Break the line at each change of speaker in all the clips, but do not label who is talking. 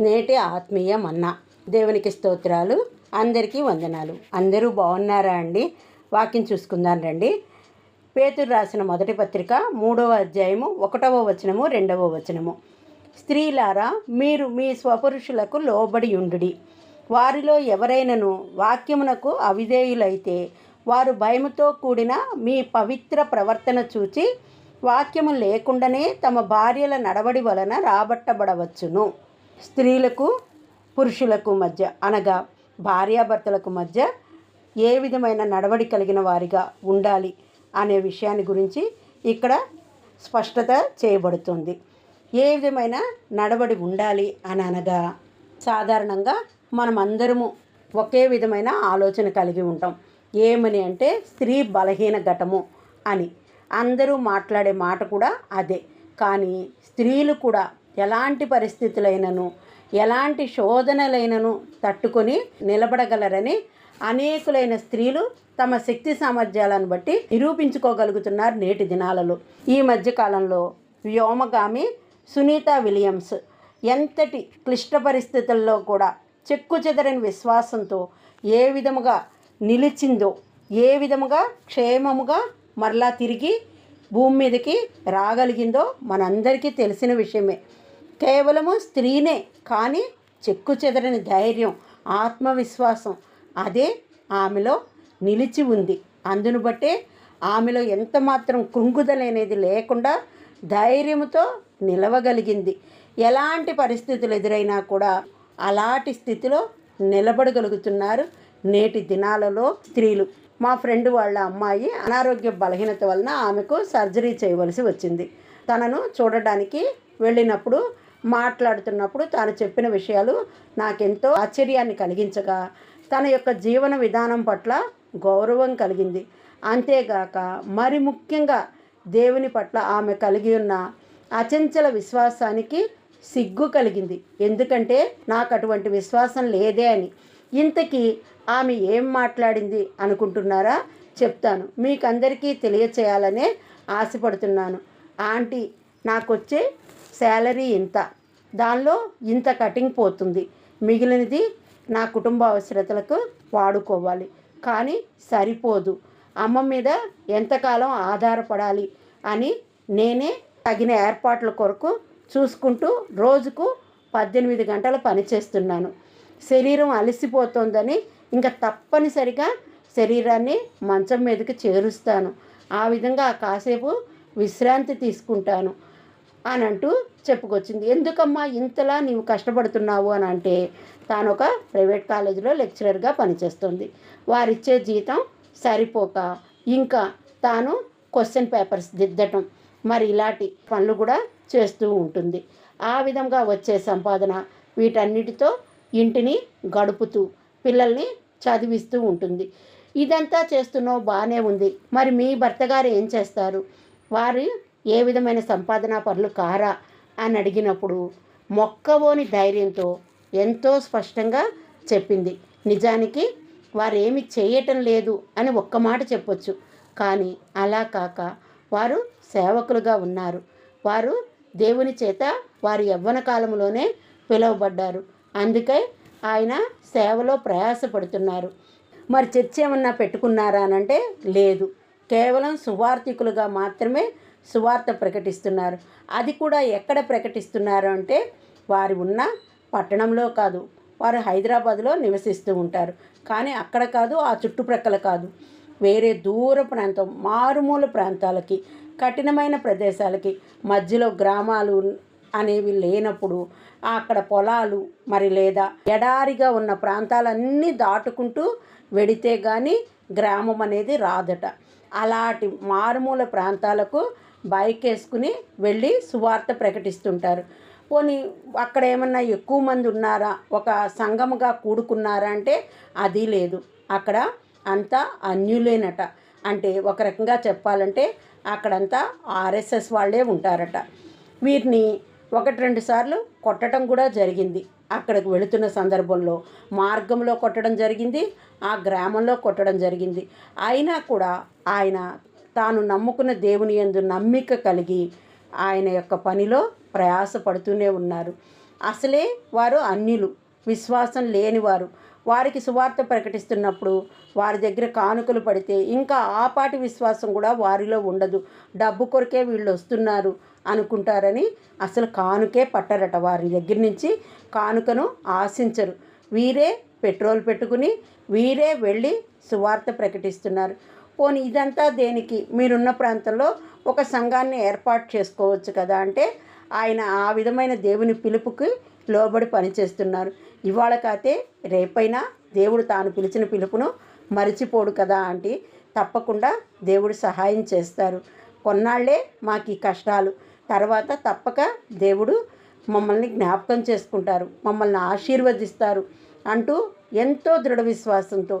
నేటి ఆత్మీయ మన్నా. దేవునికి స్తోత్రాలు. అందరికీ వందనాలు. అందరూ బాగున్నారా అండి? వాక్యం చూసుకుందాం రండి. పేతురు రాసిన మొదటి పత్రిక మూడవ అధ్యాయము ఒకటవ వచనము రెండవ వచనము. స్త్రీలారా మీరు మీ స్వపురుషులకు లోబడి ఉండుడి. వారిలో ఎవరైనను వాక్యమునకు అవిధేయులైతే వారు భయముతో కూడిన మీ పవిత్ర ప్రవర్తన చూచి వాక్యము లేకుండానే తమ భార్యల నడవడి వలన రాబట్టబడవచ్చును. స్త్రీలకు పురుషులకు మధ్య అనగా భార్యాభర్తలకు మధ్య ఏ విధమైన నడవడి కలిగిన వారిగా ఉండాలి అనే విషయాన్ని గురించి ఇక్కడ స్పష్టత చేయబడుతుంది. ఏ విధమైన నడవడి ఉండాలి అని అనగా సాధారణంగా మనమందరము ఒకే విధమైన ఆలోచన కలిగి ఉంటాం. ఏమని అంటే స్త్రీ బలహీన ఘటము అని. అందరూ మాట్లాడే మాట కూడా అదే. కానీ స్త్రీలు కూడా ఎలాంటి పరిస్థితులైనను ఎలాంటి శోధనలైనను తట్టుకొని నిలబడగలరని అనేకులైన స్త్రీలు తమ శక్తి సామర్థ్యాలను బట్టి నిరూపించుకోగలుగుతున్నారు నేటి దినాలలో. ఈ మధ్యకాలంలో వ్యోమగామి సునీత విలియమ్స్ ఎంతటి క్లిష్ట పరిస్థితుల్లో కూడా చెక్కు చెదరని విశ్వాసంతో ఏ విధముగా నిలిచిందో ఏ విధముగా క్షేమముగా మరలా తిరిగి భూమి మీదకి రాగలిగిందో మనందరికీ తెలిసిన విషయమే. కేవలము స్త్రీనే కానీ చెక్కు చెదరని ధైర్యం ఆత్మవిశ్వాసం అదే ఆమెలో నిలిచి ఉంది. అందును బట్టే ఆమెలో ఎంత మాత్రం కృంగుదలనేది లేకుండా ధైర్యంతో నిలవగలిగింది. ఎలాంటి పరిస్థితులు ఎదురైనా కూడా అలాంటి స్థితిలో నిలబడగలుగుతున్నారు నేటి దినాలలో స్త్రీలు. మా ఫ్రెండ్ వాళ్ళ అమ్మాయి అనారోగ్య బలహీనత వలన ఆమెకు సర్జరీ చేయవలసి వచ్చింది. తనను చూడడానికి వెళ్ళినప్పుడు మాట్లాడుతున్నప్పుడు తాను చెప్పిన విషయాలు నాకెంతో ఆశ్చర్యాన్ని కలిగించగా తన యొక్క జీవన విధానం పట్ల గౌరవం కలిగింది. అంతేగాక మరి ముఖ్యంగా దేవుని పట్ల ఆమె కలిగి ఉన్న అచంచల విశ్వాసానికి సిగ్గు కలిగింది. ఎందుకంటే నాకు అటువంటి విశ్వాసం లేదే అని. ఇంతకీ ఆమె ఏం మాట్లాడింది అనుకుంటున్నారా? చెప్తాను. మీకు అందరికీ తెలియచేయాలనే ఆశపడుతున్నాను. ఆంటీ నాకు శాలరీ ఇంత? దానిలో ఇంత కటింగ్ పోతుంది. మిగిలినది నా కుటుంబ అవసరతలకు వాడుకోవాలి. కానీ సరిపోదు. అమ్మ మీద ఎంతకాలం ఆధారపడాలి అని నేనే తగిన ఏర్పాట్ల కొరకు చూసుకుంటూ రోజుకు పద్దెనిమిది గంటలు పనిచేస్తున్నాను. శరీరం అలసిపోతోందని ఇంకా తప్పనిసరిగా శరీరాన్ని మంచం మీదకి చేరుస్తాను. ఆ విధంగా కాసేపు విశ్రాంతి తీసుకుంటాను. అని అంటూ చెప్పుకొచ్చింది. ఎందుకమ్మా ఇంతలా నీవు కష్టపడుతున్నావు? అని అంటే తాను ఒక ప్రైవేట్ కాలేజీలో లెక్చరర్గా పనిచేస్తుంది. వారిచ్చే జీతం సరిపోక ఇంకా తాను క్వశ్చన్ పేపర్స్ దిద్దటం మరి ఇలాంటి పనులు కూడా చేస్తూ ఉంటుంది. ఆ విధంగా వచ్చే సంపాదన వీటన్నిటితో ఇంటిని గడుపుతూ పిల్లల్ని చదివిస్తూ ఉంటుంది. ఇదంతా చేస్తున్నావు బాగానే ఉంది. మరి మీ భర్త గారు ఏం చేస్తారు? వారు ఏ విధమైన సంపాదన పనులు కారా అని అడిగినప్పుడు మొక్కవోని ధైర్యంతో ఎంతో స్పష్టంగా చెప్పింది. నిజానికి వారేమి చేయటం లేదు అని ఒక్క మాట చెప్పొచ్చు. కానీ అలా కాక వారు సేవకులుగా ఉన్నారు. వారు దేవుని చేత వారి యవ్వన కాలంలోనే పిలువబడ్డారు. అందుకే ఆయన సేవలో ప్రయాసపడుతున్నారు. మరి చర్చ ఏమన్నా పెట్టుకున్నారా అని అంటే లేదు. కేవలం సువార్థికులుగా మాత్రమే సువార్త ప్రకటిస్తున్నారు. అది కూడా ఎక్కడ ప్రకటిస్తున్నారు అంటే వారు ఉన్న పట్టణంలో కాదు. వారు హైదరాబాద్లో నివసిస్తూ ఉంటారు. కానీ అక్కడ కాదు ఆ చుట్టుప్రక్కల కాదు. వేరే దూర ప్రాంతం మారుమూల ప్రాంతాలకి కఠినమైన ప్రదేశాలకి మధ్యలో గ్రామాలు అనేవి లేనప్పుడు అక్కడ పొలాలు మరి లేదా ఎడారిగా ఉన్న ప్రాంతాలన్నీ దాటుకుంటూ వెడితే కానీ గ్రామం అనేది రాదట. అలాంటి మారుమూల ప్రాంతాలకు బైక్ వేసుకుని వెళ్ళి సువార్త ప్రకటిస్తుంటారు. పోనీ అక్కడ ఏమన్నా ఎక్కువ మంది ఉన్నారా? ఒక సంఘముగా కూడుకున్నారా అంటే అది లేదు. అక్కడ అంతా అన్యులేనట. అంటే ఒక రకంగా చెప్పాలంటే అక్కడంతా ఆర్ఎస్ఎస్ వాళ్ళే ఉంటారట. వీరిని ఒకటి రెండు సార్లు కొట్టడం కూడా జరిగింది. అక్కడికి వెళుతున్న సందర్భంలో మార్గంలో కొట్టడం జరిగింది. ఆ గ్రామంలో కొట్టడం జరిగింది. అయినా కూడా ఆయన తాను నమ్ముకున్న దేవుని యందు నమ్మిక కలిగి ఆయన యొక్క పనిలో ప్రయాసపడుతూనే ఉన్నారు. అసలే వారు అన్యులు విశ్వాసం లేనివారు. వారికి సువార్త ప్రకటిస్తున్నప్పుడు వారి దగ్గర కానుకలు పడితే ఇంకా ఆపాటి విశ్వాసం కూడా వారిలో ఉండదు. డబ్బు కొరకే వీళ్ళు వస్తున్నారు అనుకుంటారని అసలు కానుకే పట్టరట. వారి దగ్గర నుంచి కానుకను ఆశించరు. వీరే పెట్రోల్ పెట్టుకుని వీరే వెళ్ళి సువార్త ప్రకటిస్తున్నారు. పోనీ ఇదంతా దేనికి? మీరున్న ప్రాంతంలో ఒక సంఘాన్ని ఏర్పాటు చేసుకోవచ్చు కదా అంటే ఆయన ఆ విధమైన దేవుని పిలుపుకి లోబడి పనిచేస్తున్నారు. ఇవాళ కాతే రేపైనా దేవుడు తాను పిలిచిన పిలుపును మరిచిపోడు కదా అంటే తప్పకుండా దేవుడు సహాయం చేస్తారు. కొన్నాళ్ళే మాకు ఈ కష్టాలు. తర్వాత తప్పక దేవుడు మమ్మల్ని జ్ఞాపకం చేసుకుంటారు. మమ్మల్ని ఆశీర్వదిస్తారు అంటూ ఎంతో దృఢ విశ్వాసంతో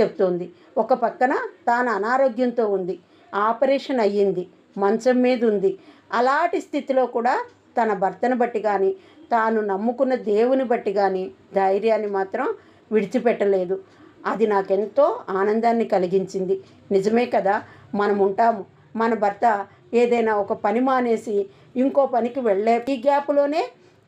చెప్తోంది. ఒక పక్కన తాను అనారోగ్యంతో ఉంది. ఆపరేషన్ అయ్యింది. మంచం మీద ఉంది అలాంటి స్థితిలో కూడా తన భర్తను బట్టి కానీ తాను నమ్ముకున్న దేవుని బట్టి కానీ ధైర్యాన్ని మాత్రం విడిచిపెట్టలేదు. అది నాకెంతో ఆనందాన్ని కలిగించింది. నిజమే కదా మనం ఉంటాము. మన భర్త ఏదైనా ఒక పని మానేసి ఇంకో పనికి వెళ్ళే ఈ గ్యాప్లోనే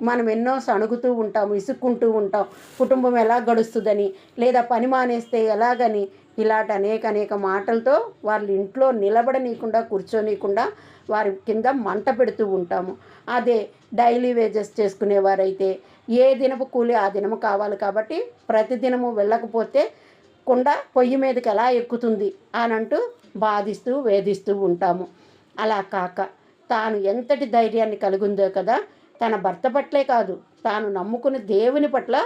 మనం ఎన్నో సణుగుతూ ఉంటాం ఇసుక్కుంటూ ఉంటాం. కుటుంబం ఎలా గడుస్తుందని లేదా పని మానేస్తే ఎలాగని ఇలాంటి అనేక అనేక మాటలతో వాళ్ళ ఇంట్లో నిలబడనీయకుండా కూర్చోనీయకుండా వారి కింద మంట పెడుతూ ఉంటాము. అదే డైలీ వేజెస్ చేసుకునేవారైతే ఏ దినపు కూలి ఆ దినము కావాలి కాబట్టి ప్రతి దినము వెళ్ళకపోతే కుండ పొయ్యి మీదకి ఎలా ఎక్కుతుంది అని అంటూ బాధిస్తూ వేధిస్తూ ఉంటాము. అలా కాక తాను ఎంతటి ధైర్యాన్ని కలిగిందో కదా తన భర్త పట్లే కాదు తాను నమ్ముకుని దేవుని పట్ల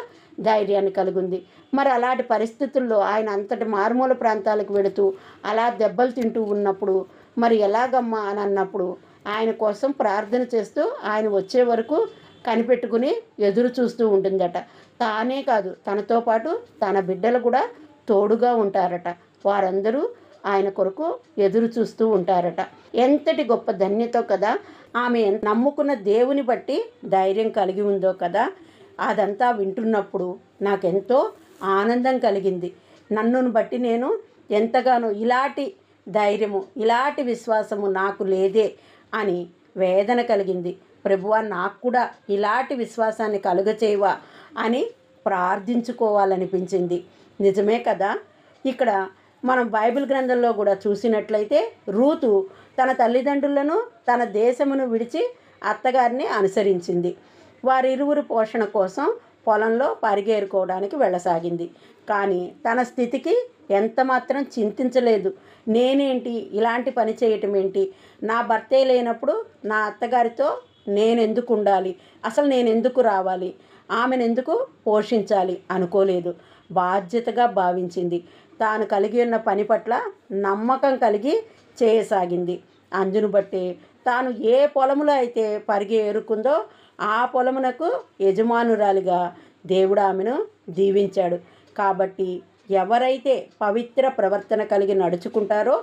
ధైర్యాన్ని కలిగింది. మరి అలాంటి పరిస్థితుల్లో ఆయన అంతటి మారుమూల ప్రాంతాలకు వెళుతూ అలా దెబ్బలు తింటూ ఉన్నప్పుడు మరి ఎలాగమ్మా అని అన్నప్పుడు ఆయన కోసం ప్రార్థన చేస్తూ ఆయన వచ్చే వరకు కనిపెట్టుకుని ఎదురు చూస్తూ ఉంటుందట. తానే కాదు తనతో పాటు తన బిడ్డలు కూడా తోడుగా ఉంటారట. వారందరూ ఆయన కొరకు ఎదురు చూస్తూ ఉంటారట. ఎంతటి గొప్ప ధన్యతో కదా ఆమె నమ్ముకున్న దేవుని బట్టి ధైర్యం కలిగి ఉందో కదా. అదంతా వింటున్నప్పుడు నాకెంతో ఆనందం కలిగింది. నన్నును బట్టి నేను ఎంతగానో ఇలాంటి ధైర్యము ఇలాంటి విశ్వాసము నాకు లేదే అని వేదన కలిగింది. ప్రభువా నాకు కూడా ఇలాంటి విశ్వాసాన్ని కలుగచేయవా అని ప్రార్థించుకోవాలనిపించింది. నిజమే కదా? ఇక్కడ మనం బైబిల్ గ్రంథంలో కూడా చూసినట్లయితే రూతు తన తల్లిదండ్రులను తన దేశమును విడిచి అత్తగారిని అనుసరించింది. వారిరువురు పోషణ కోసం పొలంలో పరిగేరుకోవడానికి వెళ్ళసాగింది. కానీ తన స్థితికి ఎంత మాత్రం చింతించలేదు. నేనేంటి? ఇలాంటి పని చేయటం ఏంటి? నా భర్తే లేనప్పుడు నా అత్తగారితో నేను ఎందుకు ఉండాలి? అసలు నేను ఎందుకు రావాలి? ఆమెను ఎందుకు పోషించాలి? అనుకోలేదు. బాధ్యతగా భావించింది. తాను కలిగి ఉన్న పని పట్ల నమ్మకం కలిగి చేయసాగింది. అందును బట్టి తాను ఏ పొలములో అయితే పరిగి ఏరుకుందో ఆ పొలమునకు యజమానురాలిగా దేవుడు ఆమెను దీవించాడు. కాబట్టి ఎవరైతే పవిత్ర ప్రవర్తన కలిగి నడుచుకుంటారో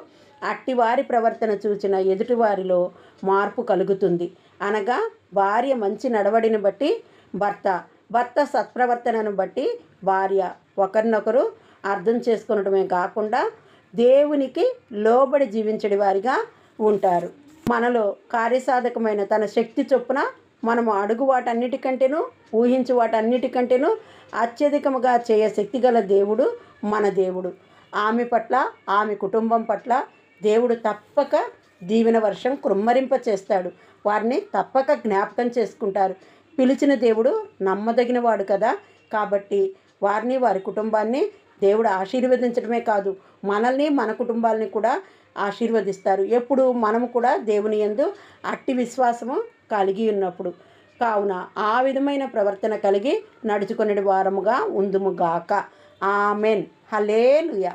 అట్టివారి ప్రవర్తన చూచిన ఎదుటివారిలో మార్పు కలుగుతుంది. అనగా భార్య మంచి నడవడిని బట్టి భర్త భర్త సత్ప్రవర్తనను బట్టి భార్య ఒకరినొకరు అర్థం చేసుకునడమే కాకుండా దేవునికి లోబడి జీవించడి వారిగా ఉంటారు. మనలో కార్యసాధకమైన తన శక్తి చొప్పున మనము అడుగు వాటన్నిటికంటేను ఊహించు వాటన్నిటికంటేనూ అత్యధికముగా చేయ శక్తిగల దేవుడు మన దేవుడు. ఆమె పట్ల ఆమె కుటుంబం పట్ల దేవుడు తప్పక దీవెన వర్షం కృమ్మరింప చేస్తాడు. వారిని తప్పక జ్ఞాపకం చేసుకుంటారు. పిలిచిన దేవుడు నమ్మదగిన వాడు కదా. కాబట్టి వారిని వారి కుటుంబాన్ని దేవుడు ఆశీర్వదించడమే కాదు మనల్ని మన కుటుంబాలని కూడా ఆశీర్వదిస్తారు. ఎప్పుడు మనము కూడా దేవుని యందు అట్టి విశ్వాసము కలిగి ఉన్నప్పుడు కావున ఆ విధమైన ప్రవర్తన కలిగి నడుచుకునే వారముగా ఉందుముగాక ఆమెన్. హలేలుయా